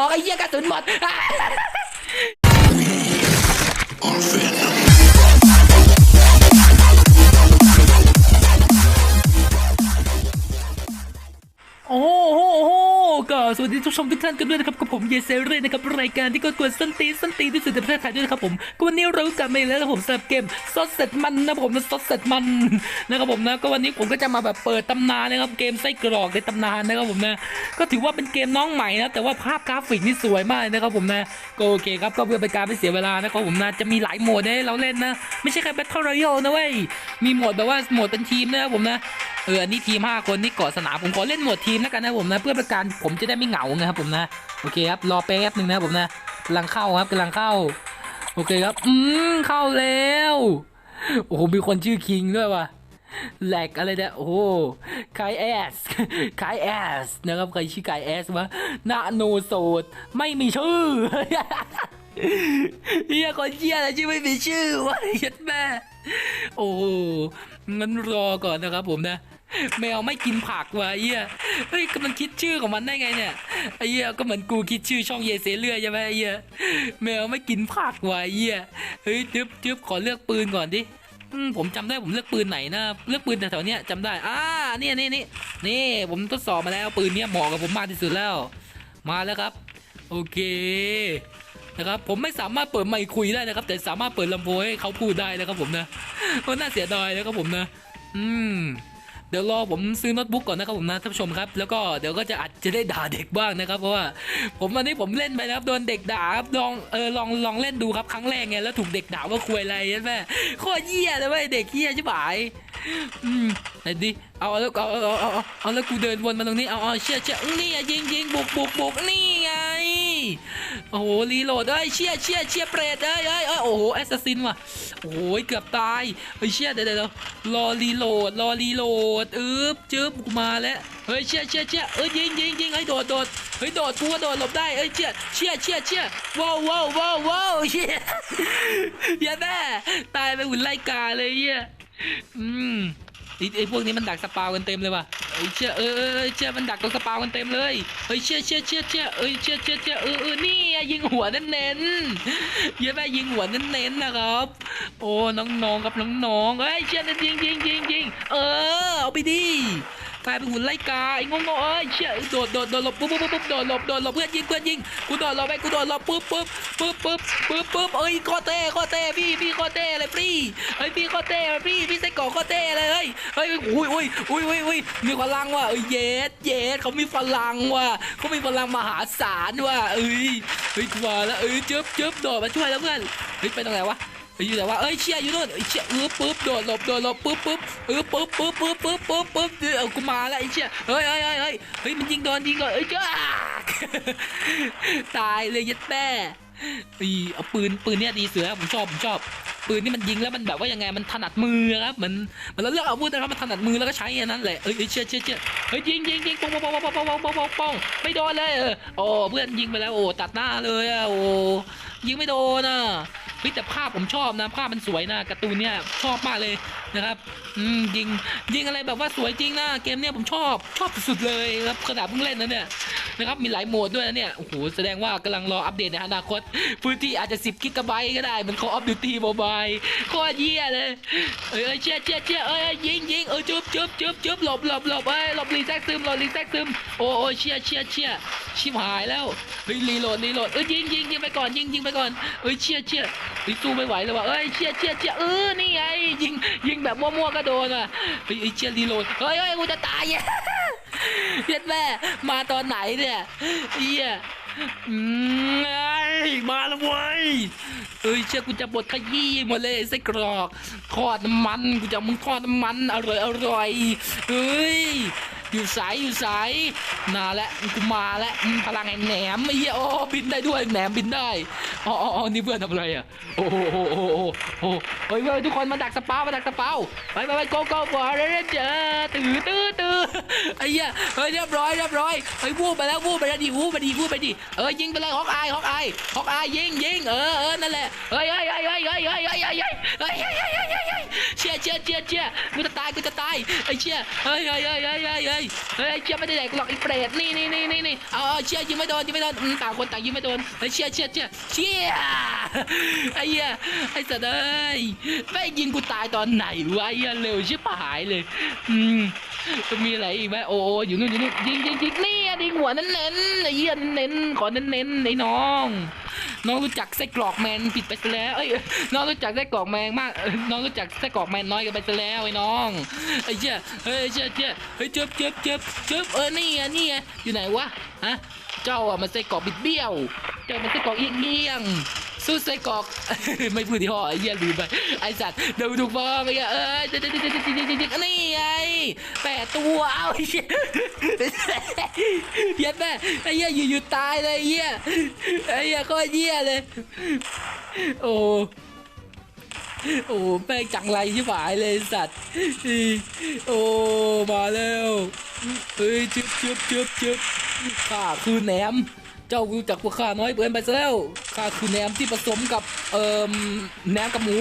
อกไอ้เหี้ยกระสุนหมด สวัสดีทุกชมทุกท่านกันด้วยนะครับกับผมเยเซเร่นะครับรายการที่ก็กวนส้นตีส้นตีที่สุดในประเทศไทยด้วยนะครับผมก็วันนี้เรากลับมาอีกแล้วนะผมสำหรับเกมซอสเสร็จมันนะผมนะซอสเสร็จมันนะครับผมนะก็วันนี้ผมก็จะมาแบบเปิดตำนานนะครับเกมไส้กรอกในตำนานนะครับผมนะก็ถือว่าเป็นเกมน้องใหม่นะแต่ว่าภาพกราฟิกนี่สวยมากนะครับผมนะก็โอเคครับก็เพื่อเป็นการไม่เสียเวลานะครับผมนะจะมีหลายโหมดให้เราเล่นนะ ไม่ใช่แค่ Battle Royale นะเว้ยมีโหมดแบบว่าโหมดเป็นทีมนะครับผมนะ เอออันนี้ทีม5คนนี่เกาะสนามผมขอเล่นหมดทีมแล้วกันนะผมนะ เพื่อป็นการผมจะได้ไม่เหงาไงครับผมนะโอเคครับรอแป๊บหนึ่งนะผมนะกำลังเข้าครับกำลังเข้า โอเคครับ อืมเข้าแล้วโอ้โหมีคนชื่อคิงด้วยว่ะแหลกอะไรเนี่ยโอ้โหคายแอสคายแอสนะครับใครชื่อคายแอสวะนาโนโซดไม่มีชื่อเฮียคนเชี่ยอะไรชื่อไม่มีชื่อวะยัดแม่โอ้โหงั้นรอก่อนนะครับผมนะ แมวไม่กินผักว่ะไอ้เฮียเฮ้ยก็มันคิดชื่อของมันได้ไงเนี่ยไอ้เฮียก็เหมือนกูคิดชื่อช่องเยเซเลือใช่ไหมไอ้เฮียแมวไม่กินผักว่ะไอ้เฮียเฮ้ยจึ๊บจึ๊บขอเลือกปืนก่อนดิอืมผมจำได้ผมเลือกปืนไหนนะเลือกปืนแถวๆเนี้ยจำได้อ่าเนี่ยนี่นี่นี่ผมทดสอบมาแล้วปืนเนี้ยเหมาะกับผมมากที่สุดแล้ว มาแล้วครับ โอเคนะครับผมไม่สามารถเปิดไมค์คุยได้นะครับ แต่สามารถเปิดลำโพงให้เขาพูดได้นะครับผมนะก็น่าเสียดายนะครับผมนะ อืม ดี๋ยวรอผมซื้อโน้ตบุ๊กก่อนนะครับผมนะท่านผู้ชมครับ แล้วก็เดี๋ยวก็จะอาจจะได้ด่าเด็กบ้างนะครับ เพราะว่าผมวันนี้ผมเล่นไปนะครับโดนเด็กด่าครับลองเออลองลองเล่นดูครับครั้งแรกไงแล้วถูกเด็กด่าว่าคุยอะไรใช่ไหมข้อเยี่ยเลยเว้ยเด็กเยี่ยใช่ไหมอืมไหนดิเอาแล้วเอาเอาเอาเอาแล้วกูเดินวนมาตรงนี้เอาเอาเชื่อเชื่อนี่ยิงยิงบุกบุกบุกนี่ไง โอ้โหรีโหลดเอ้ยเชี่ยเชี่ยเชี่ยเปรตเอ้ยเอ้ยโอ้โหแอสซัสซินว่ะโอ้โหเกือบตายเฮ้ยเชี่ยเดี๋ยวเดี๋ยวรอรีโหลดรอรีโหลดอึ๊บจึ๊บกูมาแล้วเฮ้ยเชี่ยเชี่ยเชี่ยเอ้ยยิงยิงยิงเฮ้ยโดดโดดเฮ้ยโดดกูว่าโดดหลบได้เอ้ยเชี่ยเชี่ยเชี่ยเชี่ยว้าวว้าวว้าวว้าวเชี่ยอย่าแม่ตายไปหุ่นไล่กาเลยเหี้ยอืม ไอ้ไอ้พวกนี้มันดักสปาวกันเต็มเลยว่ะเอ้ยเชื่อเออเออเชื่อมันดักตรงสปาวกันเต็มเลยเฮ้ยเชื่อเชื่อเชื่อเชื่อเอ้ยเชื่อเชื่อเชื่อเออเออนี่ยิงหัวเน้นเน้นเยอะแม่ยิงหัวเน้นเน้นนะครับ โอ้น้องๆครับน้องๆเฮ้ยเชื่อนะยิงยิงยิงยิงเออเอาไปดิ กลายเป็นหุ่นไล่กาไอ้งงๆเอ้ยเชื่อโดดโดดโดดหลบปุ๊บปุ๊บปุ๊บปุ๊บโดดหลบโดดหลบเพื่อนยิงเพื่อนยิงกูโดดหลบไปกูโดดหลบปุ๊บปุ๊บปุ๊บปุ๊บปุ๊บปุ๊บเอ้ยคตรเต้คตรเต้พี่พี่คตรเต้เลยพี่เฮ้ยพี่คตรเต้พี่พี่ใส่กอกคตรเต้เลยเฮ้ยเฮ้ยอุ้ยอุ้ยอุ้ยอุ้ยอุ้ยมีพลังว่ะเอ้ยเยสเยสเขามีพลังว่ะเขามีพลังมหาศาลว่ะเอ้ยเฮ้ยมาแล้วเอ้ยจึ๊บจึ๊บโดดมาช่วยแล้วเพื่อนเฮ้ยไปตรงไหนวะ อยู่แต่ว่าเอ้ยเชี่ยอยู่นู่นเอ้ยเชี่ยเออปุ๊บโดดหลบโดดหลบปุ๊บปุ๊บเออปุ๊บปุ๊บปุ๊บปุ๊บปุ๊บปุ๊บเดี๋ยวเอกูมาแล้วไอ้เชี่ยเฮ้ยเฮ้ยเฮ้ยเฮ้ยเฮ้ยมันยิงโดนยิงโดนเอ้ยจ้าตายเลยยัดแม่อีเอาปืนปืนเนี่ยดีเสือผมชอบผมชอบ ปืนนี่มันยิงแล้วมันแบบว่ายังไงมันถนัดมือครับมันมันเราเลือกอาวุธนะครับมันถนัดมือแล้วก็ใช้อันนั้นแหละเอ้ยเอ้ยเชี่ยเชี่ยเชี่ยเฮ้ยยิงยิงยิงปองปองปองปองปองปองปองปองไม่โดนเลยโอ้เพื่อนยิงไปแล้วโอ้ตัดหน้าเลยอะโอ้ยิงไม่โดนอะ เฮ้ยแต่ภาพผมชอบนะภาพมันสวยนะการ์ตูนเนี่ยชอบมากเลย นะครับอืมยิงยิงอะไรแบบว่าสวยจริงนะเกมเนี่ยผมชอบชอบสุดๆเลยครับขนาดเพิ่งเล่นนะเนี่ยนะครับมีหลายโหมดด้วยนะเนี่ยโอ้โหแสดงว่ากำลังรออัปเดตในอนาคตพื้นที่อาจจะ 10 กิกะไบต์ก็ได้มือน Call of Duty Mobile โคตรเยี่ยเลยเอ้ยเอ้ยเชี่ยเชี่ยเชี่ยเอ้ยเอ้ยยิงยิงเออจุ๊บจุ๊บจุ๊บจุ๊บหลบหลบหลบเอ้ยหลบรีแทกซึมหลบรีแทกซึมโอ้โอ้เชี่ยเชี่ยเชี่ยชิบหายแล้วเฮ้ยรีโหลดรีโหลดเอ้ยยิงยิงยิงไปก่อนยิงยิงไปก่อนเอ้ยเชี่ยเชี่ยเฮ้ยสู้ไม่ไหวเลยว่ะเอ้ยเชี่ยเชี่ยเชี่ยเออนี่ไงยิง แบบมั่วๆก็โดนอะไอ้เชี่ยรีโหลดเฮ้ยเฮ้ยกูจะตายอะเย็ดแม่มาตอนไหนเนี่ยเฮียอืมไอ้ยมาแล้วเว้ยเอ้ยเชื่อกูจะบดขยี้หมดเลยไส้กรอกทอดน้ำมันกูจะมึงทอดน้ำมันอร่อยอร่อยเฮ้ย อยู่สายอยู่สายนาและกูมาแล้วพลังแห่งแหนมไอ้เหี้ยโอ้บินได้ด้วยแหนมบินได้อ๋ออ๋อนี่เพื่อนทำอะไรอะโอ้โหโอ้โหโอ้โหโอ้โหเฮ้ยเฮ้ยทุกคนมาดักสปามาดักสปาไปไปไปโกโก้ก่อเลเจอตื้อตื้อตื้อไอ้เหี้ยเฮ้ยเรียบร้อยเรียบร้อยเฮ้ยวูบไปแล้ววูบไปแล้วดิวูบไปดิวูบไปดิเออยิงไปเลยฮอกอายฮอกอายฮอกอายยิงยิงเออเออนั่นแหละเฮ้ยเฮ้ยเฮ้ยเฮ้ยเฮ้ยเฮ้ยเฮ้ยเฮ้ยเฮ้ยเฮ้ยเฮ้ยเฮ้ยเฮ้ยเฮ้ยเฮ้ยเชี่ย เชี่ยเชี่ยเชี่ยกูจะตายกูจะตายไอ้เชี่ยเฮ้ยเฮ้ยเฮ้ยเฮ้ยเฮ้ยเฮ้ยเฮ้ยเชี่ยไม่ได้แดกหรอกไอ้เปรตนี่นี่นี่นี่นี่เอาเอเชี่ยยิงไม่โดนยิงไม่โดนต่างคนต่างยิงไม่โดนไอ้เชี่ยเชี่ยเชี่ยเชี่ยไอ้เหี้ยไอ้สัตว์เอ้ยไม่ยิงกูตายตอนไหนวะไอ้เหี้ยเร็วชิบหายเลยอืม จะมีอะไรอีกไหมโอ้อยู่นู่นอยู่นู่นยิงยิงยิงนี่อะยิงหัวเน้นไอ้เหี้ยนเน้นขอเน้นๆไอ้น้อง น้องรู้จักไส้กรอกแมนผิดไปซะแล้วเอ้ยน้องรู้จักไส้กรอกแมนมากน้องรู้จักไส้กรอกแมนน้อยกันไปซะแล้วไอ้น้องไอ้เจ้าเฮ้ยเจ้าเจ้าเฮ้ยเจ็บเจ็บเจ็บเจ็บเออนี่ไงนี่ไงอยู่ไหนวะฮะเจ้าอะมันไส้กรอกบิดเบี้ยวเจ้ามันไส้กรอกเอียงเอียง สู้ไส้กรอก ไม่พูดที่ห้อไอ้เหี้ยลืมไปไอ้สัตว์เดูถูกฟอร์มไอ้เหี้ยเออเด็ดเด็ดเด็ดเด็ดเด็ดเด็ดนี่ไงแปดตัวเอ้าไอ้เหี้ยเหี้ยแม่ไอ้เหี้ยอยู่ๆตายเลยไอ้เหี้ยไอ้เหี้ยก็เหี้ยเลย โอ้โอ้แป้งจังไรที่หายเลยสัตว์โอ้มาแล้วเฮ้ยจึ๊บจึ๊บจึ๊บจึ๊บข้าคือแหนม เจ้ารู้จักพวกข้าน้อยเกินไปซะแล้วข้าคือแหนมที่ผสมกับเอ่อแหนมกับหมู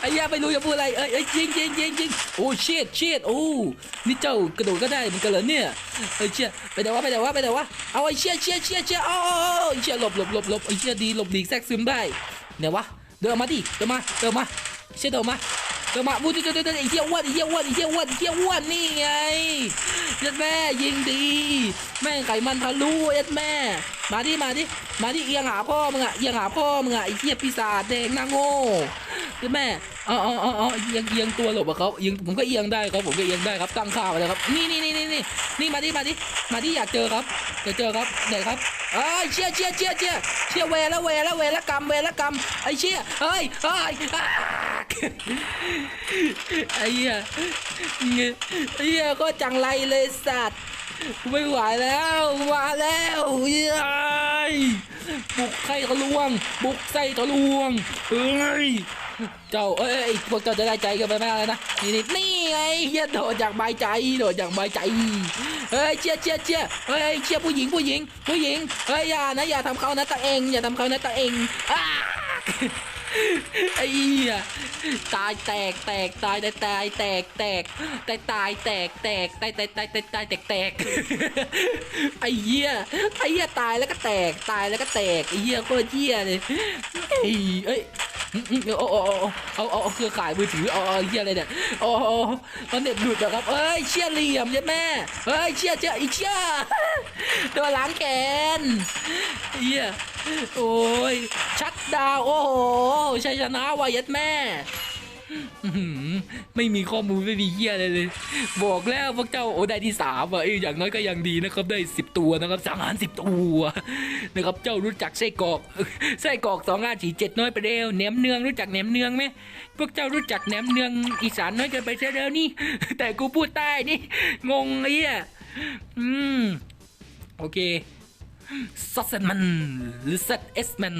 ไอ้เหี้ยไม่รู้จะพูดอะไรเอ้ยเอ้ยจริงจริงจริงจริงโอ้เชิดเชิดโอ้นี่เจ้ากระโดดก็ได้เหมือนกันเหรอเนี่ยเอ้ยเชี่ยไปไหนวะไปไหนวะไปไหนวะเอาไอ้เชี่ยเชี่ยเชี่ยเชี่ยเอาเอาเอาไอ้เชี่ยหลบหลบหลบหลบไอ้เชี่ยดีหลบหลีกแทรกซึมได้เนี่ยวะเดินมาดิเดินมาเดินมาเชี่ยเดินมา เดินมาบูดเดินเดินเดินไอ้เชี่ยอ้วนไอ้เชี่ยอ้วนไอ้เชี่ยอ้วนไอ้เชี่ยอ้วนนี่ไงเยัดแม่ยิงดี แม่งไขมันทะลุเอ็ดแม่ มาดิมาดิมาดิเอียงหาพ่อมึงอะเอียงหาพ่อมึงอะไอ้เหี้ยปีศาจแดงหน้าโง่เอ็ดแม่อ๋ออ๋ออ๋ออ๋อเอียงเอียงตัวหลบอะเขาเอียงผมก็เอียงได้ครับผมก็เอียงได้ครับตั้งค่าไว้เลยครับนี่นี่นี่นี่นี่นี่มาดิมาดิมาดิอยากเจอครับอยากเจอครับไหนครับเอ้ยเชี่ยเชี่ยเชี่ยเชี่ยเชี่ยเวและเวและเวและกรรมเวและกรรมไอ้เชี่ยเฮ้ยเฮ้ย อ้าไอ้เหี้ยไอ้เหี้ยก็จังไรเลยสัตว์ไม่ไหวแล้วมาแล้วเย้ยบุกไส้ทะลวง บุกไส้ทะลวงเอ้ยเจ้าเอ้ยพวกเจ้าจะได้ใจกันไปไหมอะไรนะนี่นี่นี่ไงเฮียโดดจากใบใจโดดจากใบใจเฮ้ยเชี่ยเชี่ยเชี่ยเฮ้ยเชี่ยผู้หญิงผู้หญิง ผู้หญิงเฮ้ยอย่านะอย่าทำเขานะตัวเองอย่าทำเขานะตัวเองอ้า ไอ้เหี้ยตายแตกแตกตายตายตายแตกแตกตายตายแตกแตกตายตายตายตายตายแตกแตกไอ้เหี้ยไอ้เหี้ยตายแล้วก็แตกตายแล้วก็แตกไอ้เหี้ยโคตรเหี้ยเลยเอ้ยเอ้ยอืมอืมเอาเอาเอาเอาเอาเครือข่ายมือถือเอาเอาเหี้ยอะไรเนี่ยโอ้โหมันเน็ตหลุดเหรอครับเอ้ยเชี่ยเหลี่ยมเนี่ยแม่เอ้ยเชี่ยเชี่ยอีเชี่ยตัวล้างแกนไอ้เหี้ยโอ้ย ดาว โอ้โหชัยชนะวายัดแม่ไม่มีข้อมูลไม่มีเหี้ยอะไรเลย บอกแล้วพวกเจ้าโอ้ได้ที่สามอะเอ้ยอย่างน้อยก็ยังดีนะครับได้สิบตัวนะครับสังหารสิบตัวนะครับเจ้ารู้จักไส้กรอกไส้กรอกสองห้าสีเจ็ดน้อยไปเร็วแหนมเนืองรู้จักแหนมเนืองไหมพวกเจ้ารู้จักแหนมเนืองอีสานน้อยเกินไปเสียแล้วนี่ แต่กูพูดใต้นี่งงไอ้เหี้ยอืมโอเค ซัสเซนมันหรือซัสเอสมัน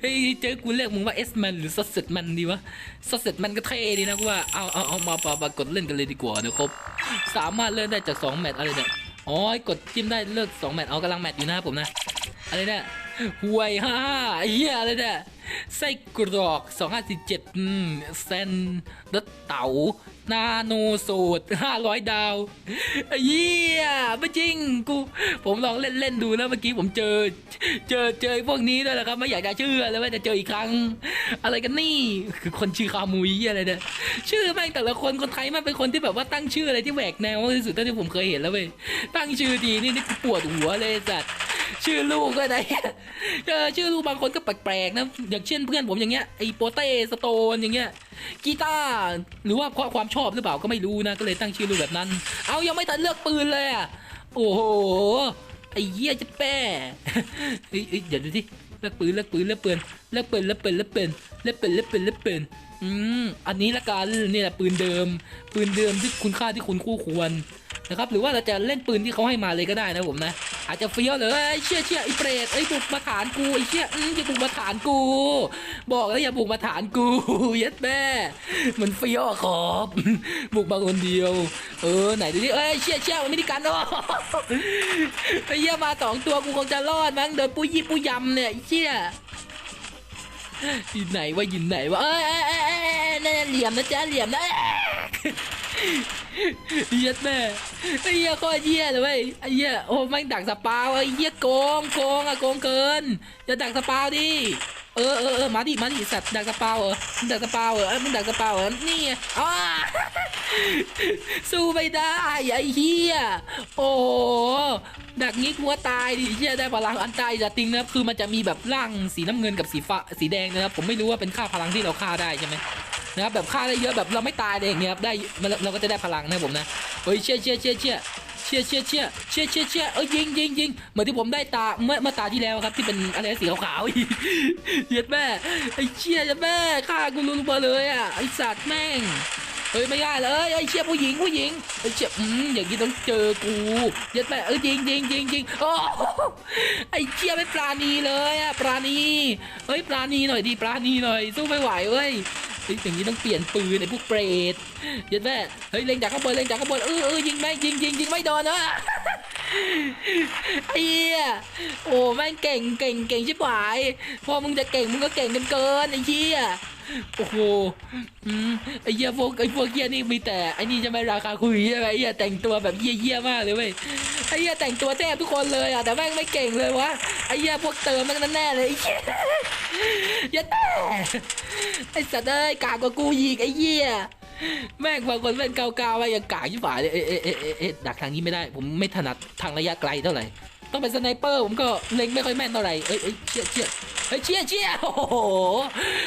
เฮ้ยเจอกูเรียกมึงว่าเอสมันหรือซัสเซตมันดีวะซัสเซตมันก็เท่ดีนะกูว่าเอาเอาเอามาปะปะกดเล่นกันเลยดีกว่านะครับสามารถเล่นได้จาก2แมตช์อะไรเนี่ยอ๋อกดจิ้มได้เลือก2แมตช์เอากำลังแมตช์อยู่นะผมนะอะไรเนี่ยห่วยฮ่าไอเหี้ยอะไรเนี่ย ไส้กรอก2547อืมเซนรถเต๋านาโนสูตร500 ดาวไอ้เหี้ยไม่จริงกู ผมลองเล่นเล่นดูแล้วเมื่อกี้ผมเจอ เจอเจอพวกนี้ด้วยแหละครับ ไม่อยากจะเชื่อเลยว่าจะเจออีกครั้ง อะไรกันนี่ คือคนชื่อคามุยอะไรเนี่ยชื่อแม่งแต่ละคนคนไทยแมันเป็นคนที่แบบว่าตั้งชื่ออะไรที่แหวกแนวมากที่สุดเท่าที่ผมเคยเห็นแล้วเว้ยตั้งชื่อดีนี่นี่ปวดหัวเลยสัตว์ ชื่อลูกก็ได้เออชื่อลูกบางคนก็แปลกๆนะอย่างเช่นเพื่อนผมอย่างเงี้ยไอ้โปเต้สโตนอย่างเงี้ยกีตาร์หรือว่าเพราะความชอบหรือเปล่าก็ไม่รู้นะก็เลยตั้งชื่อลูกแบบนั้น เอายังไม่ทันเลือกปืนเลยอะโอ้โหไอ้เหี้ยจะแป้เอ้ยเอ้ยเดี๋ยวดูที่เลือกปืนเลือกปืนเลือกปืนเลือกปืนเลือกปืนเลือกปืนเลือกปืนเลือกปืนเลือกปืนอืมอันนี้ละกันนี่แหละปืนเดิม ปืนเดิมที่คุณค่าที่คุณคู่ควร นะครับหรือว่าเราจะเล่นปืนที่เขาให้มาเลยก็ได้นะผมนะ อาจจะเฟี้ยวเลยเอ้เชี่ยเชี่ยไอ้เปรตไอ้บุกมาฐานกูไอ้เชี่ยอืมย่าบุกมาฐานกู บอกแล้วอย่าบุกมาฐานกูเย็ดแม่มันเฟี้ยวอขอบบุกมาคนเดียว เออไหนดูดิเอ้ยเชี่ยเชี่ยมันไม่ได้กันหรอกไอ้เหี้ยมาสองตัวกูคงจะรอดมั้งเดินปุยยี่ปุยยำเนี่ยไอ้เชี่ยยินไหนว่ายินไหนวะเอ้ยเอ้ยเอ้ยเอ้ยเอ้ยเหลี่ยมนะจ๊ะเหลี่ยมนะ เย็ดแม่ไอ้เหี้ยโคตรเหี้ยเลยเว้ยไอ้เหี้ยโอ้แม่ดักสปาวไอ้เหี้ยโกงโกงอะโกงเกินอย่าดักสปาวดิเออเออเออมาดิมาดิสัตว์ดักสปาวเหรอดักสปาวเหรอเอ้มึงดักสปาวเหรอนี่อ้าสู้ไม่ได้ไอ้เหี้ยโอ้ดักงี้กลัวตายดิเหี้ยได้พลังอันตายจะติงนะครับคือมันจะมีแบบร่างสีน้ำเงินกับสีฟ้าสีแดงนะครับผมไม่รู้ว่าเป็นค่าพลังที่เราฆ่าได้ใช่ไหม นะครับแบบฆ่าได้เยอะแบบเราไม่ตายเลยอย่างเงี้ยครับได้เราก็จะได้พลังนะผมนะเฮ้ยเชี่ยเชี่ยเชี่ยเชี่ยเชี่ยเชี่ยเชี่ยเชี่ยเชี่ยเชี่ยเอ้ยยิงยิงยิงเหมือนที่ผมได้ตาเมื่อเมื่อตาที่แล้วครับที่เป็นอะไรสีขาวๆเหี้ย็ดแม่ไอ้เชี่ยเย็ดแม่ฆ่ากูรู้มาเลยอะไอ้สัตว์แม่งเฮ้ยไม่ได้เลยไอ้เชี่ยผู้หญิงผู้หญิงไอ้เชี่ยอืมอย่างนี้ต้องเจอกูเหี้ย็ดแม่เอ้ยยิงยิงยิงยิงโอ้ไอ้เชี่ยไม่ปราณีเลยอะปราณีเฮ้ยปราณีหน่อยดิปราณีหน่อยสู้ไม่ไหวเว้ย เฮ้ยอย่างนี้ต้องเปลี่ยนปืนไอ้พวกเปรตเยันแม่เฮ้ยเล็งจากข้างบนเล็งจากข้างบนเออเออยิงแม่ยิงยิงยิงไม่โดนนะไอ้เหี้ยโอ้แม่งเก่งเก่งเก่งชิบหายพอมึงจะเก่งมึงก็เก่งกันเกินไอ้เหี้ยโอ้โหอืมไอ้เหี้ยพวกไอ้พวกเหี้ยนี่มีแต่ไอ้นี่จะไม่ราคาคุยใช่ไหมไอ้เหี้ยแต่งตัวแบบเหี้ยเหี้ยมากเลยเว้ยไอ้เหี้ยแต่งตัวแทบทุกคนเลยอะแต่แม่งไม่เก่งเลยวะไอ้เหี้ยพวกเติมแม่งนั่นแน่เลยไอ้เหี้ย ยัดแม่ไอ้สัตว์เอ้ยกากกว่ากูอีกไอ้เหี้ยแม่งบางคนเป็นเกาๆไปอย่างกากยิ่งฝ่าเลยเอ๊ะเอ๊ะเอ๊ะเอ๊ะเอ๊ะดักทางนี้ไม่ได้ ผมไม่ถนัดทางระยะไกลเท่าไหร่ต้องเป็นสไนเปอร์ผมก็เล็งไม่ค่อยแม่นเท่าไหร่เอ้ยเอ้ยเชี่ยเชี่ยเฮ้ยเชี่ยเชี่ยโอ้โห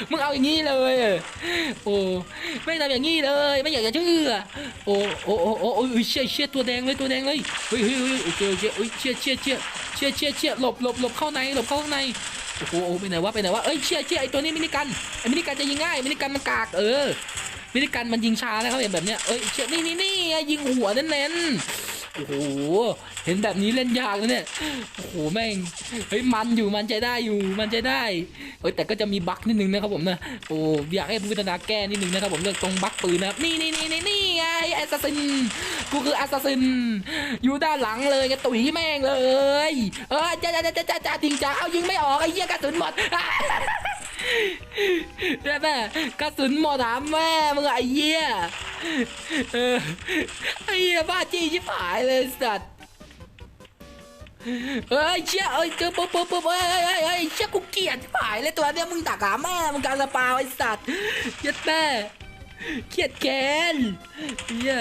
มึงเอาอย่างนี้เลย โอ้ไม่ทำอย่างนี้เลย ไม่อยากจะเชื่อ โอ้โอ้โอ้โอ้โอ้ยเชี่ยเชี่ยตัวแดงเลยตัวแดงเลย เฮ้ยเฮ้ยเฮ้ยโอเคโอเคเฮ้ยเชี่ยเชี่ยเชี่ยเชี่ยเชี่ยเชี่ยหลบหลบหลบเข้าในหลบเข้าข้างใน โอ้โหไปไหนวะไปไหนวะเอ้ยเชี่ยเชี่ยไอตัวนี้มินิกันไอมินิกันจะยิงง่ายมินิกันมันกากเออมินิกันมันยิงช้านะครับเห็นแบบเนี้ยเอ้ยเชี่ยนี่นี่นี่ยิงหัวเน้นๆ โอ้โห เห็นแบบนี้เล่นยากนะเนี่ย โอ้โห แม่ง เฮ้ย มันอยู่ มันใจได้อยู่ มันใจได้เอ้ย แต่ก็จะมีบั๊กนิดนึงนะครับผมนะ โอ้ อยากให้ผู้พัฒนาแก้นิดนึงนะครับผมเรื่องตรงบั๊กปืนนะครับ นี่นี่นี่นี่นี่ไงแอสซัสซิน กูคือแอสซัสซิน อยู่ด้านหลังเลยไงตุ๋ยแม่งเลย เออจ้าจ้าจ้าจ้าจ้าจริงจ้าเอายิงไม่ออกไอ้เหี้ยกระสุนหมด แม่แม่กระสุนหมดถามแม่มึงไอ้เหี้ยเออไอ้เหี้ยบ้าจี้ชิบหายเลยสัตว์เฮ้ยเชี่ยเอ้ยเจอปุ๊บปุ๊บปุ๊บเฮ้ยเฮ้ยเฮ้ยเชี่ยกูเกลียดชิบหายเลยตัวเนี้ยมึงตักหาแม่มึงการสปาวไอ้สัตว์ยัดแม่เกลียดแค้นเหี้ย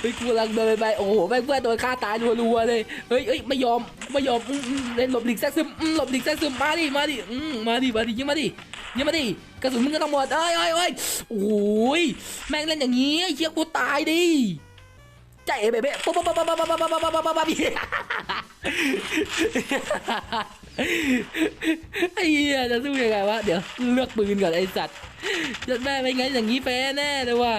เฮ้ยกูกำลังเดินไปโอ้โหแม่งเพื่อนโดนฆ่าตายรัวๆเลยเฮ้ยเฮ้ยไม่ยอมไม่ยอมเล่นหลบหลีกแทรกซึมหลบหลีกแทรกซึมมาดิมาดิมาดิมาดิยิงมาดิยิงมาดิกระสุนมึงก็ต้องหมดเอ้ยเอ้ยเอ้ยโอ้ยแม่งเล่นอย่างงี้เชี่ยกูตายดิใจเอ๋เบ๊ะเบ๊ะปุ๊บปุ๊บปุ๊บปุ๊บปุ๊บปุ๊บปุ๊บปุ๊บปุ๊บปุ๊บไอ้เหี้ยจะสู้ยังไงวะเดี๋ยวเลือกปืนก่อนไอ้สัตว์ จะแม่ไม่งั้นอย่างนี้แพ้แน่เลยว่ะ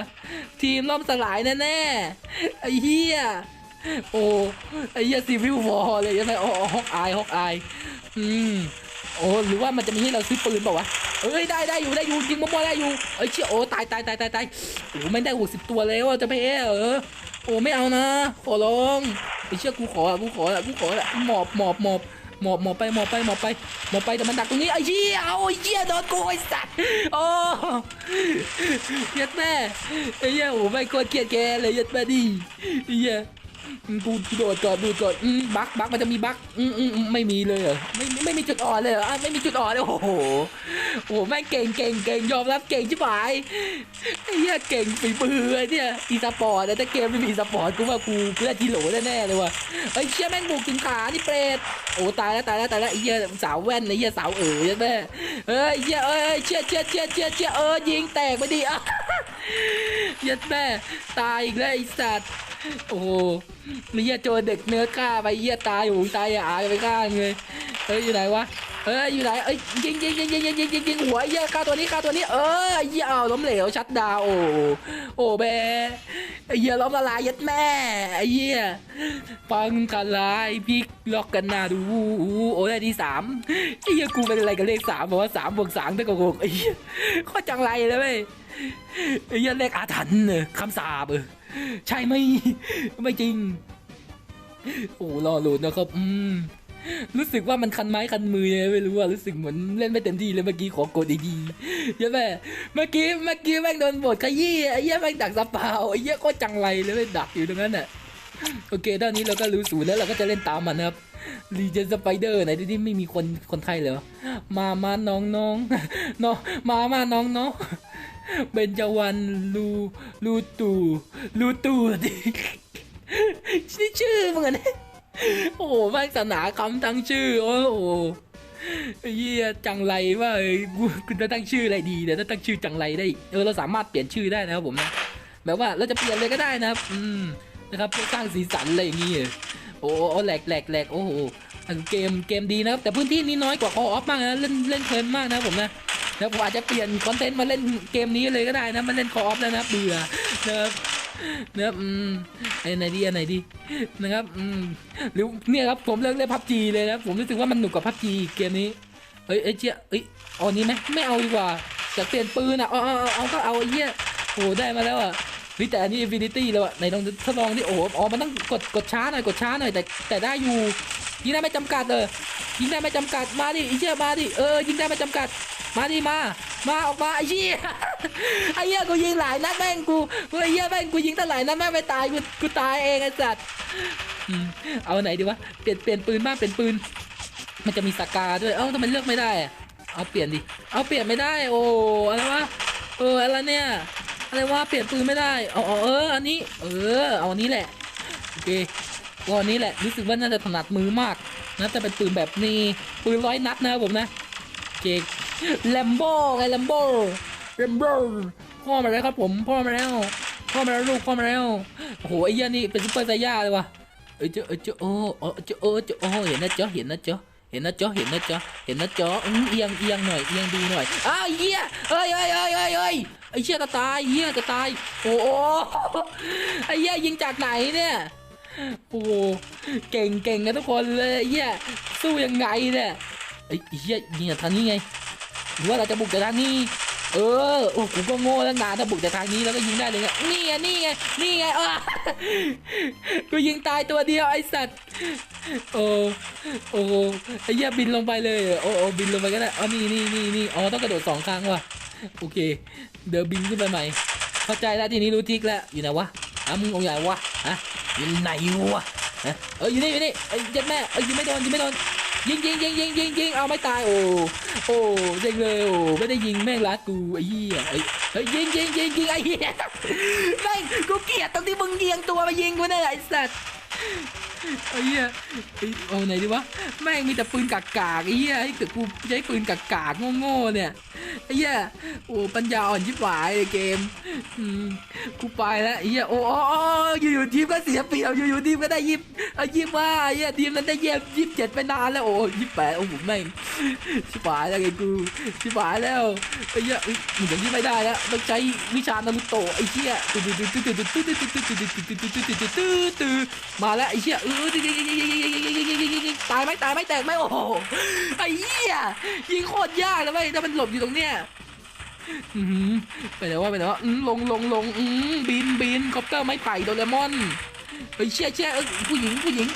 ทีมล่มสลายแน่ๆไอ้เหี้ยโอ้ไอ้เหี้ยซีวิววอลเลยใช่ไหมโอ้ฮอกอายฮอกอายอืมโอ้หรือว่ามันจะมีให้เราซื้อปืนเปล่าวะเอ้ยได้ได้อยู่ได้อยู่ยิงมั่วๆได้อยู่เอ้ยเชี่ยโอ้ตายตายตายตายตายโอ้ไม่ได้หกสิบตัวแล้วจะแพ้เหรอโอ้ไม่เอานะขอร้องไอ้เชี่ยกูขออะกูขอละกูขอละหมอบหมอบหมอบ หมอบหมอบไปหมอบไปหมอบไปหมอบไปแต่มันดักตรงนี้ไอ้เชี่ยเอาไอ้เชี่ยโดนกูไอ้สัตว์โอ้ยัดแม่ไอ้เหี้ยโอ้ไม่กลัวเกลียดแกเลยยัดแม่ดิไอ้เหี้ย กูโดดก่อนดูดก่อนอืมบักบักมันจะมีบักอืมอืมไม่มีเลยเหรอไม่ไม่มีจุดอ่อนเลยเหรอไม่มีจุดอ่อนเลยโอ้โหโอ้โหแม่งเก่งเก่งเก่งยอมรับเก่งชิบหายไอ้เหี้ยเก่งฝีมือเนี่ยอีสปอร์ตแต่ถ้าเกมไม่มีอีสปอร์ตกูว่ากูกูได้ทีโหลแน่เลยว่ะไอ้เชี่ยแม่งบุกถึงขานี่เปรตโอ้ตายแล้วตายแล้วตายแล้วไอ้เหี้ยสาวแว่นไอ้เหี้ยสาวเอ๋ยแม่เอ้ยเหี้ยเอ้ยเชี่ยเชี่ยเชี่ยเชี่ยเชี่ยเออยิงแตกไปดิอะยัดแม่ตายอีกแล้วไอ้สัตว์โอ้ มีเหี้ยโจรเด็กเนื้อฆ่าไปเหี้ยตายหูตายอะอายไปข้าเลยเฮ้ยอยู่ไหนวะเอเอ้ยอยู่ไหนเอ้ยยิงยิงยิงยิงยิงยิงยิงยิงหัวเหี้ยฆ่าตัวนี้ฆ่าตัวนี้เออเหี้ยเอาล้มเหลวชัดดาวโอ้โอ้แบไอเหี้ยล้มละลายยัดแม่ไอเหี้ยปังทลายพลิกล็อกกันหน้าดูโอ้ได้ที่สามไอเหี้ยกูเป็นอะไรกับเลขสามบอกว่าสามบวกสามเท่ากับหกไอ้เหี้ยโคตรจังไรเลยเว้ยไอ้เหี้ยเลขอาถรรพ์เนอะคำสาบเออ ใช่ไหมไม่จริง โอ้รอหลุดนะครับ อืม รู้สึกว่ามันคันไม้คันมือไม่รู้ว่ารู้สึกเหมือนเล่นไม่เต็มที่เลยเมื่อกี้ขอกดดีๆเหี้ยแม่เมื่อกี้เมื่อกี้แม่งโดนบทขยี้ไอ้เหี้ยแม่งดักสปาวไอ้เหี้ยโคตรจังไรเลยแม่งดักอยู่ตรงนั้นน่ะโอเคตอนนี้เราก็รู้สูตรแล้วเราก็จะเล่นตามมันนะครับรีเจนสไปเดอร์ไหนที่ไม่มีคนคนไทยเหรอมามาน้องน้องน้องมามาน้องน้อง เบญจวรรณลูลูตู่ลูตู่ดินี่ชื่อมึงอะเนี่ยโอ้โหแม่งสนาคำตั้งชื่อ โอ้โหไอ้เหี้ยจังไรว่าเอ้ยกูกูจะตั้งชื่ออะไรดีเดี๋ยวถ้าตั้งชื่อจังไรได้เออเราสามารถเปลี่ยนชื่อได้นะครับผมนะแบบว่าเราจะเปลี่ยนเลยก็ได้นะครับ อืมนะครับเพื่อสร้างสีสันอะไรอย่างงี้โอ้โหแหลกแหลกแหลกโอ้โหเกมเกมดีนะครับ แต่พื้นที่นี้น้อยกว่าคออฟมากนะเล่นเล่นเพลินมากนะครับผมนะ แล้วผมอาจจะเปลี่ยนคอนเทนต์มาเล่นเกมนี้เลยก็ได้นะมาเล่นคออฟแล้วนะเบื่อนะครับนะครับอืมไอ้ไหนดีอันไหนดีนะครับอืมหรือเนี่ยครับผมเลิกเล่นพับจีเลยนะผมรู้สึกว่ามันหนุกกว่าพับจีเกมนี้เอ้ยเอ้เจี๊ยเอ้ยเอาอันนี้ไหมไม่เอาดีกว่าจะเปลี่ยนปืนอะเอาเอาเอาเอาก็เอาไอ้เหี้ยโอ้ได้มาแล้วอะเฮ้ยแต่อันนี้อินฟินิตี้แล้วอะไหนลองทดลองดิโอ้โหอ๋อมันต้องกดกดช้าหน่อยกดช้าหน่อยแต่แต่ได้อยู่ยิงได้ไม่จำกัดเลยยิงได้ไม่จำกัดมาดิไอ้เหี้ยมาดิเออยิงได้ไม่จำกัด มาดิมา มาออกมาไอ้เหี้ยไอ้เหี้ยกูยิงหลายนัดแม่งกูกูไอ้เหี้ยแม่งกูยิงตั้งหลายนัดแม่งไม่ตายกูกูตายเองไอ้สัตว์เอาไหนดีวะเปลี่ยนเปลี่ยนปืนบ้างเปลี่ยนปืน มันจะมีสกาด้วยเอ้าทำไมเลือกไม่ได้อะเอาเปลี่ยนดิเอาเปลี่ยนไม่ได้ โอ้อะไรวะเอออะไรเนี่ยอะไรวะเปลี่ยนปืนไม่ได้เอาเอเอออันนี้ เออเอาอันนี้แหละโอเคก็อันนี้แหละรู้สึกว่าน่าจะถนัดมือมากนะแต่เป็นปืนแบบนี้ปืนร้อยนัดนะผมนะโอเค แลมโบ้ไงแลมโบ้แลมโบ้พ่อมาแล้วครับผมพ่อมาแล้วพ่อมาแล้วลูกพ่อมาแล้วโอ้โหไอ้เหี้ยนี่เป็นซุปเปอร์ไซย่าเลยว่ะเอ้ยเจ้าเอ้ยเจ้าโอ้โอ้เจ้าโอ้เจ้าโอ้เห็นนะจ๊ะเห็นนะจ๊ะเห็นนะจ๊ะเห็นนะจ๊ะเห็นนะจ๊ะอืมเอียงเอียงหน่อย เอียงดูหน่อยอ้าวไอ้เหี้ยเอ้ยเอ้ยเอ้ยเอ้ยเอ้ยไอ้เหี้ยจะตายเหี้ยจะตาย โอ้โหไอ้เหี้ยยิงจากไหนเนี่ย โอ้โหเก่งเก่งนะทุกคนเลยไอ้เหี้ยสู้ยังไงเนี่ยไอ้เหี้ยยิงจากทางนี้ไง หรือว่าเราจะบุกจากทางนี้ เออโอ้กูก็โง่แล้วนานถ้าบุกจากทางนี้แล้วก็ยิงได้เลยไงนี่ไงนี่ไงนี่ไงอะกูยิงตายตัวเดียวไอ้สัตว์โอ้โอ้ไอ้เหี้ยบินลงไปเลยโอ้โอ้บินลงไปก็ได้อ๋อนี่นี่นี่นี่อ๋อต้องกระโดดสองครั้งว่ะโอเค เดี๋ยวบินขึ้นไปใหม่ เข้าใจแล้วทีนี้รู้ทิกแล้วอยู่ไหนวะอะมึงเอาใหญ่วะฮะอยู่ไหนวะฮะเอออยู่นี่อยู่นี่ไอ้เจ็ดแม่เอ้ยยิงไม่โดนยิงไม่โดน ยิงยิงยิงยิงยิงยิงเอาไม่ตายโอ้โอ้ยิงเลยโอ้ไม่ได้ยิงแม่งรัดกูไอ้เหี้ยเอ้ยเฮ้ยยิงยิงยิงยิงไอ้เหี้ยแม่งกูเกลียดตรงที่มึงเยียงตัวมายิงกูเนี่ยไอ้สัตว์ ไอ้เหี้ยไอ้เอาไหนดีวะแม่งมีแต่ปืนกากาไอ้เหี้ยไอ้ตึกูใช้ปืนกากาโง่ๆเนี่ยไอ้เหี้ยโอ้ปัญญาอ่อนชิบหายเกมอืมกูไปแล้วไอ้เหี้ยโอ้อยู่ๆทีมก็เสียเปรียบอยู่ๆทีมก็ได้ยิบเอายิบว่าไอ้เหี้ยทีมนั้นได้เยี่ยมยิบเจ็ดไปนานแล้วโอ้ยิบแปดโอ้โหแม่งชิบหายแล้วไอ้กูชิบหายแล้วไอ้เหี้ยมึงยังยิบไม่ได้แล้วต้องใช้วิชานารุโตะไอ้เหี้ยมาแล้วไอ้เหี้ยตายไหมตายไหมแตกไหมโอ้โหไอ้เหี้ยยิงโคตรยากเลยเว้ยถ้ามันหลบอยู่ตรงเนี้ยไปไหนวะไปไหนวะอืมลงลงลงบินบินคอปเตอร์ไม้ไผ่โดเรมอนเฮ้ยเชี่ยเชี่ยผู้หญิงผู้หญิง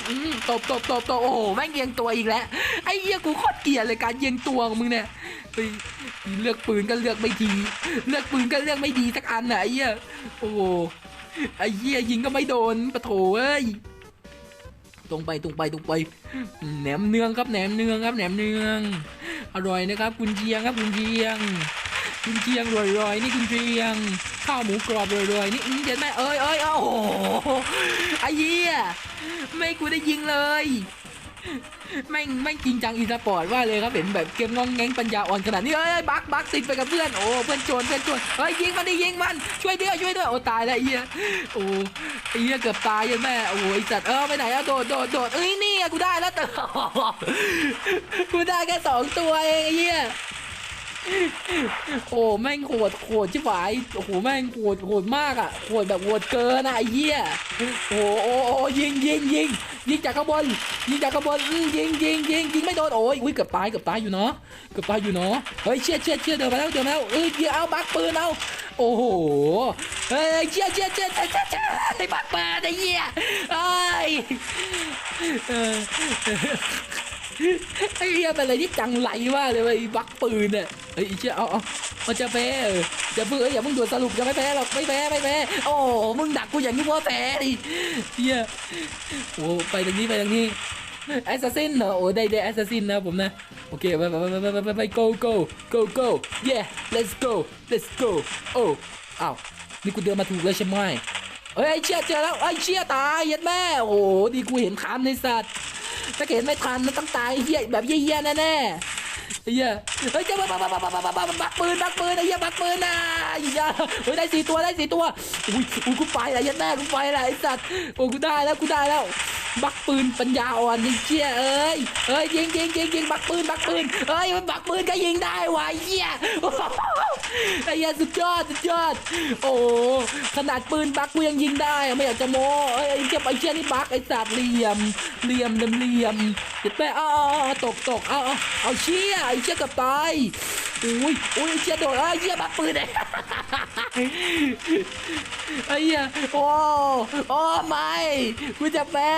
ตบตบตบตบโอ้โหแม่งเยียงตัวอีกแล้วไอ้เหี้ยกูโคตรเกลียดเลยการเยียงตัวของมึงเนี่ยเฮ้ยเลือกปืนก็เลือกไม่ดีเลือกปืนก็เลือกไม่ดีสักอันน่ะไอ้เหี้ยโอ้โหไอ้เหี้ยยิงก็ไม่โดนปะโถเอ้ย ตรงไปตรงไปตรงไปแหนมเนืองครับแหนมเนืองครับแหนมเนืองอร่อยนะครับคุณเชียงครับคุณเชียงคุณเชียงรอยๆนี่คุณเชียง ข้าวหมูกรอบรอยๆนี่เดี๋ยวแม่เอ้ยเอ้ยโอ้โหไอ้เหี้ยไม่กูได้ยิงเลย แม่งแม่งจริงจังอีสปอร์ตว่าเลยครับเห็นแบบเกมงองแงงปัญญาอ่อนขนาดนี้เอ้ยบักบักติดไปกับเพื่อนโอ้เพื่อนโจรเพื่อนโจรเฮ้ยยิงมันดิยิงมันช่วยด้วยช่วยด้วยโอ้ตายแล้วเอี้ยโอ้เอี้ยเกือบตายยังแม่โอ้ยสัตว์เออไปไหนอะโดดโดดโดดเอ้ยนี่อะกูได้แล้วแต่กูได้แค่สองตัวเองไอ้เหี้ย โอ้แม่งโหดโหดชิบหายโอ้โหแม่งโหดโหดมากอะโหดแบบโหดเกินอะไอ้เหี้ยโอ้โอ้ยิงยิงยิงยิงจากข้างบนยิงจากข้างบนยิงยิงยิงยิงไม่โดนโอ้ยอุ้ยเกือบตายเกือบตายอยู่เนาะเกือบตายอยู่เนาะเฮ้ยเชี่ยเชี่ยเชี่ยเดินมาแล้วเดินมาแล้วเอ้ยเดี๋ยวเอาบักปืนเอาโอ้โหเฮ้ยเชี่ยเชี่ยเชี่ยเชี่ยเชี่ยไอ้บักปืนไอ้เหี้ยไอ้ยเออ ไอ้เหี้ยเป็นอะไรที่จังไหลมากเลยว้ยไอ้บักปืนเนี่ยไอ้เชี่ยเอาเอามันจะแพ้เอออย่าเพิ่งเอ้ยอย่าเพิ่งด่วนสรุปยังไม่แพ้หรอกไม่แพ้ไม่แพ้โอ้มึงดักกูอย่างนี้ว่าแพ้ดิเหี้ยโอ้ไปทางนี้ไปทางนี้แอสซัสซินเหรอโอ้ได้ได้แอสซัสซินนะผมนะโอเคไปไปไปไปไปไปไป go go go go yeah let's go let's go โอ้อ้าวนี่กูเดินมาถูกแล้วใช่ไหมเอ้ยไอ้เชี่ยเจอแล้วไอ้เชี่ยตายยัดแม่โอ้ดีกูเห็นคันในสัตว์ ถ้าเกิดไม่ทันมันต้องตายเหี้ยแบบเหี้ยๆแน่ๆไอ้เหี้ยเฮ้ยเจ้าบักบักบักบักบักบักบักปืนบักปืนไอ้เหี้ยบักปืนนะไอ้เหี้ยเฮ้ยได้สี่ตัวได้สี่ตัวอุ้ยอุ้ยกูไปละยันแม่กูไปละไอ้สัตว์โอ้กูได้แล้วกูได้แล้ว บักปืนปัญญาอ่อนยิงเชี่ยเอ้ยเอ้ยยิงยิงยิงยิงบักปืนบักปืนเอ้ยมันบักปืนก็ยิงได้วะเหี้ยไอ้ เหี้ยสุดยอดสุดยอด โอ้ขนาดปืนบักกูยังยิงได้ ไม่อยากจะโม้เอ้ไอ้เชี่ยไอ้เชี่ยนี่บักไอ้สัตว์เหลี่ยมเหลี่ยมเหลี่ยมเหลี่ยมเจ็บแม่อาเอาตกตกเอาเอาเอาเชี่ยไอ้เชี่ยกับตายอุ้ยอุ้ยไอ้เชี่ยโดดไอ้เชี่ยบักปืนไอ้ไอ้เหี้ยโอ้โอ้ไม่กูจะแพ้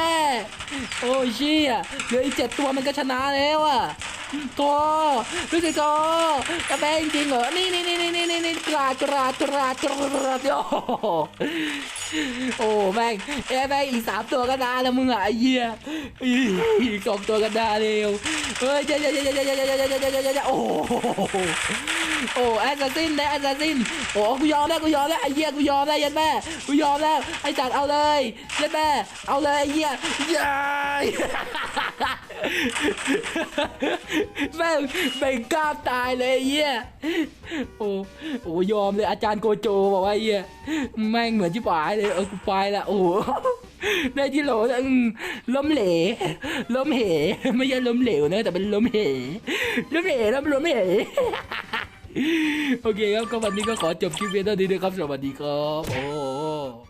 โอ้เชี่ยเหลืออีกเจ็ดตัวมันก็ชนะแล้วอะ โธ่รู้สึกโธ่จะแพ้จริงเหรอ นี่นี่นี่นี่นี่นี่นี่กราดกราดกราดกราโอ้โหโอ้แม่งเอ้แม่งอีกสามตัวก็ได้แล้วมึงอะไอ้เหี้ยอีกสองตัวก็ได้เร็วเฮ้ยเจ๊เจ๊เจ๊เจ๊เจ๊เจ๊เจ๊เจ๊เจ๊เจ๊เจ๊โอ้โหโอ้แอสซัสซินนะแอสซัสซินโอ้กูยอมแล้วกูยอมแล้วไอ้เหี้ยกูยอมแล้วยันแม่กูยอมแล้วไอ้จัดเอาเลยยันแม่เอาเลยไอ้เหี้ยยาย แม่งแม่งกล้าตายเลยไอ้เหี้ยโอ้โอ้ยอมเลยอาจารย์โกโจบอกว่าเฮียแม่งเหมือนชิบหายเลยเออกูไปละโอ้ได้ที่โหลอืมล้มเหลล้มเหไม่ใช่ล้มเหลวนะแต่เป็นล้มเหล้มเหล้มล้มเหโอเคครับก็วันนี้ก็ขอจบคลิปเพียงเท่านี้นะครับสวัสดีครับโอ้